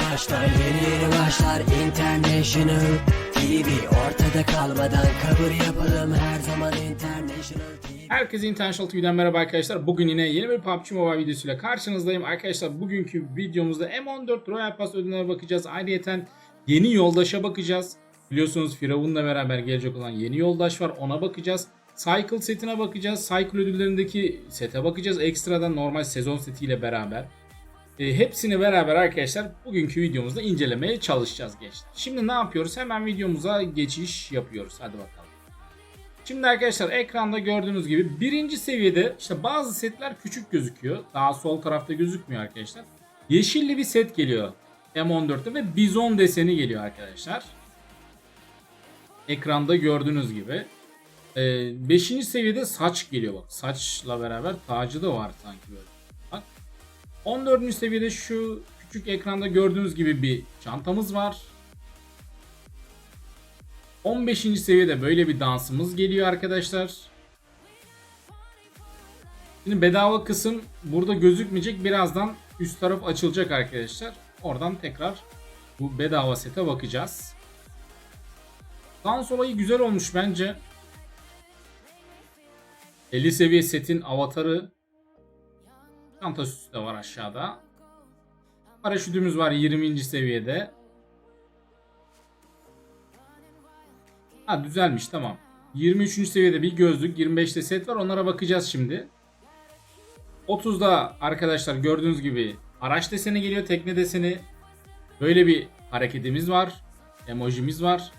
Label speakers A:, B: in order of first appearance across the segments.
A: başlar Yeni yeni başlar International TV Ortada kalmadan kabul yapalım Her zaman International TV
B: Herkese International TV'den merhaba arkadaşlar. Bugün yine yeni bir PUBG Mobile videosuyla karşınızdayım. Arkadaşlar bugünkü videomuzda M14 Royal Pass ödüllerine bakacağız. Ayrıca yeni yoldaşa bakacağız. Biliyorsunuz Firavun'la beraber gelecek olan yeni yoldaş var. Ona bakacağız. Cycle setine bakacağız. Cycle ödüllerindeki sete bakacağız. Ekstradan normal sezon setiyle beraber. E, hepsini beraber arkadaşlar bugünkü videomuzda incelemeye çalışacağız gençler. Şimdi ne yapıyoruz? Hemen videomuza geçiş yapıyoruz. Hadi bakalım. Şimdi arkadaşlar ekranda gördüğünüz gibi birinci seviyede işte bazı setler küçük gözüküyor. Daha sol tarafta gözükmüyor arkadaşlar. Yeşilli bir set geliyor M14'te ve bizon deseni geliyor arkadaşlar. Ekranda gördüğünüz gibi. 5. seviyede saç geliyor bak. Saçla beraber tacı da var sanki böyle. Bak. 14. seviyede şu küçük ekranda gördüğünüz gibi bir çantamız var. 15. seviyede böyle bir dansımız geliyor arkadaşlar. Şimdi bedava kısım burada gözükmeyecek. Birazdan üst taraf açılacak arkadaşlar. Oradan tekrar bu bedava sete bakacağız. Dans olayı güzel olmuş bence. 50 seviye setin avatarı. Çanta süsü de var aşağıda. Paraşütümüz var 20. seviyede. Ha düzelmiş tamam. 23. seviyede bir gözlük, 25'te set var. Onlara bakacağız şimdi. 30'da arkadaşlar gördüğünüz gibi araç deseni geliyor, tekne deseni. Böyle bir hareketimiz var. Emojimiz var.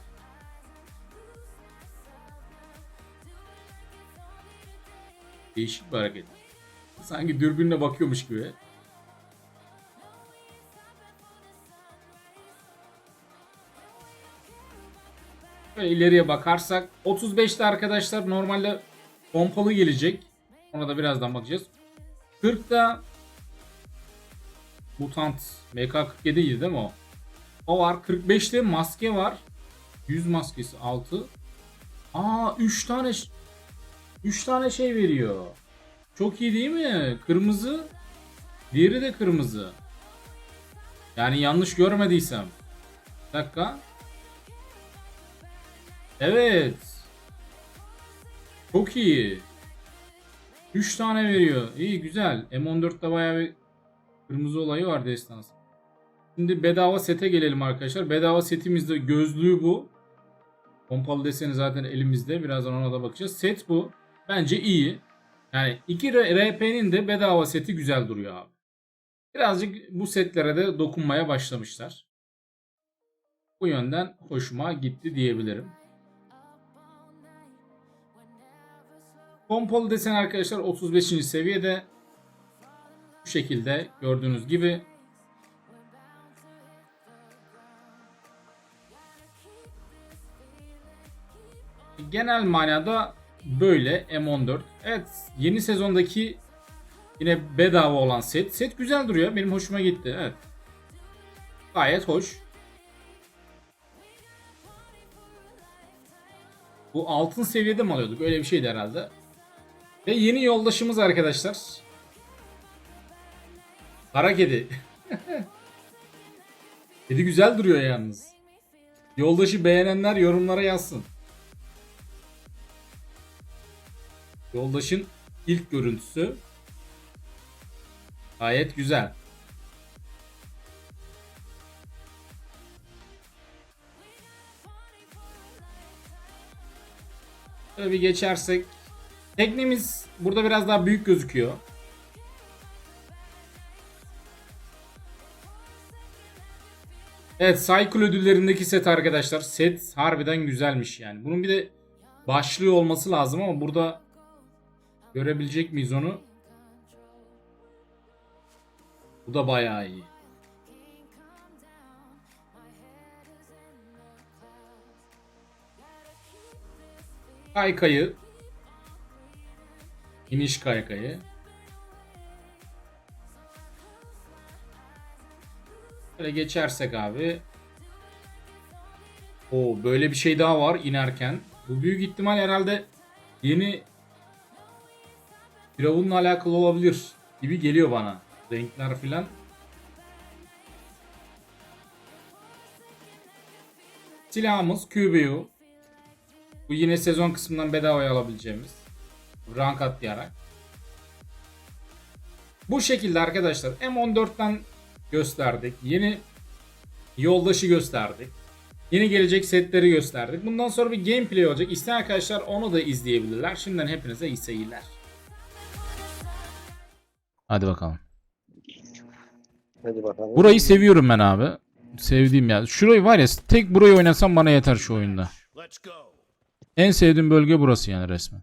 B: Değişik bir hareket. Sanki dürbünle bakıyormuş gibi. Böyle ileriye bakarsak 35'te arkadaşlar normalde pompalı gelecek. Ona da birazdan bakacağız. 40'ta Mutant MK47 idi değil mi o? O var. 45'te maske var. 100 maskesi 6. Aa 3 tane 3 tane şey veriyor. Çok iyi değil mi? Kırmızı. Diğeri de kırmızı. Yani yanlış görmediysem. Bir dakika. Evet. Çok iyi. 3 tane veriyor. İyi güzel. M14'te bayağı bir kırmızı olayı var destans. Şimdi bedava sete gelelim arkadaşlar. Bedava setimizde gözlüğü bu. Pompalı deseni zaten elimizde. Birazdan ona da bakacağız. Set bu. Bence iyi. Yani iki RP'nin de bedava seti güzel duruyor abi. Birazcık bu setlere de dokunmaya başlamışlar. Bu yönden hoşuma gitti diyebilirim. Pompalı desen arkadaşlar 35. seviyede bu şekilde gördüğünüz gibi genel manada böyle M14. Evet yeni sezondaki yine bedava olan set. Set güzel duruyor. Benim hoşuma gitti. Evet. Gayet hoş. Bu altın seviyede mi alıyorduk? Öyle bir şeydi herhalde. Ve yeni yoldaşımız arkadaşlar. Kara kedi. kedi güzel duruyor yalnız. Yoldaşı beğenenler yorumlara yazsın. Yoldaşın ilk görüntüsü. Gayet güzel. Şöyle bir geçersek Teknemiz burada biraz daha büyük gözüküyor. Evet Cycle ödüllerindeki set arkadaşlar. Set harbiden güzelmiş yani. Bunun bir de başlığı olması lazım ama burada görebilecek miyiz onu? Bu da bayağı iyi. Kaykayı İniş kaykayı. Böyle geçersek abi. O böyle bir şey daha var inerken. Bu büyük ihtimal herhalde yeni Firavun'la alakalı olabilir gibi geliyor bana. Renkler filan. Silahımız QBU. Bu yine sezon kısmından bedavaya alabileceğimiz. Rank atlayarak. Bu şekilde arkadaşlar M14'ten gösterdik. Yeni yoldaşı gösterdik. Yeni gelecek setleri gösterdik. Bundan sonra bir gameplay olacak. İsteyen arkadaşlar onu da izleyebilirler. Şimdiden hepinize iyi seyirler. Hadi bakalım.
C: Hadi bakalım.
B: Burayı seviyorum ben abi. Sevdiğim ya. Şurayı var ya tek burayı oynasam bana yeter şu oyunda. En sevdiğim bölge burası yani resmen.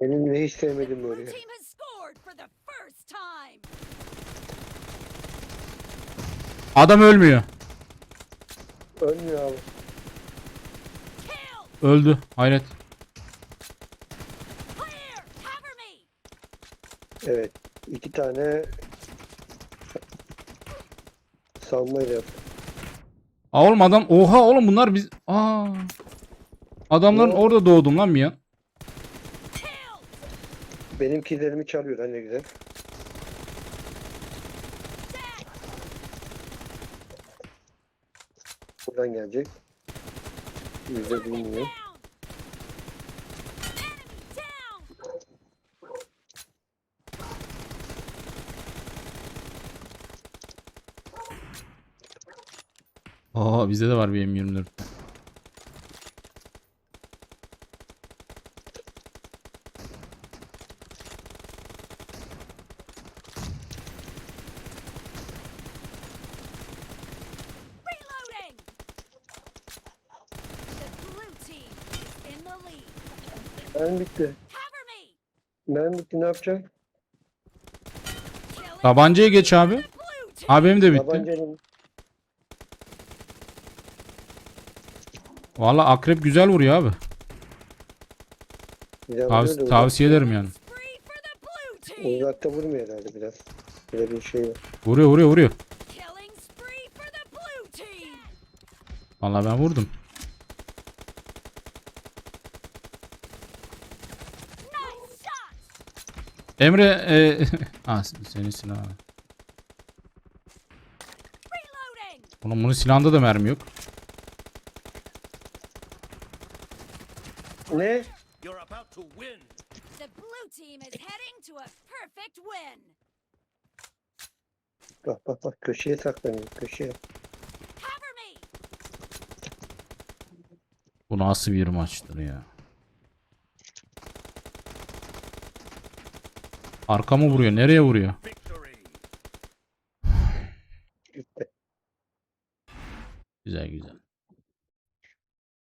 C: Benim de hiç sevmedim böyle.
B: Adam ölmüyor.
C: Ölmüyor abi.
B: Öldü. Hayret.
C: Evet. İki tane savunmayla yap.
B: Aa oğlum adam oha oğlum bunlar biz aa Adamların
C: Oo.
B: orada doğdum lan bir.
D: Kill.
C: Benim killerimi çalıyor. Ha ne güzel. Buradan gelecek. Yüzde bilmiyor.
B: Aa bizde de var bir M24.
D: Reloading. The blue team is in the lead.
C: Ben bitti. Ben bitti. Ne yapacağım?
D: Killing
B: Tabancaya geç abi.
D: the blue team.
B: Abi benim de bitti.
C: Tabancanın
B: Valla akrep güzel vuruyor abi. Tavs-
C: vuruyor da
B: tavsiye ederim yani.
C: Uzakta vurmuyor herhalde biraz. Böyle bir şey var.
B: Vuruyor vuruyor vuruyor. Valla ben vurdum. Emre e... ha senin silahın. Oğlum bunun silahında da mermi yok.
C: Ne?
E: You're about to win.
D: The blue team is heading to a perfect win.
C: Bak bak bak köşeye saklanıyor. Köşeye.
D: Cover me.
B: Bu nasıl bir maçtır ya. Arkamı vuruyor. Nereye vuruyor? Güzel güzel.